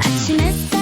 Açmasa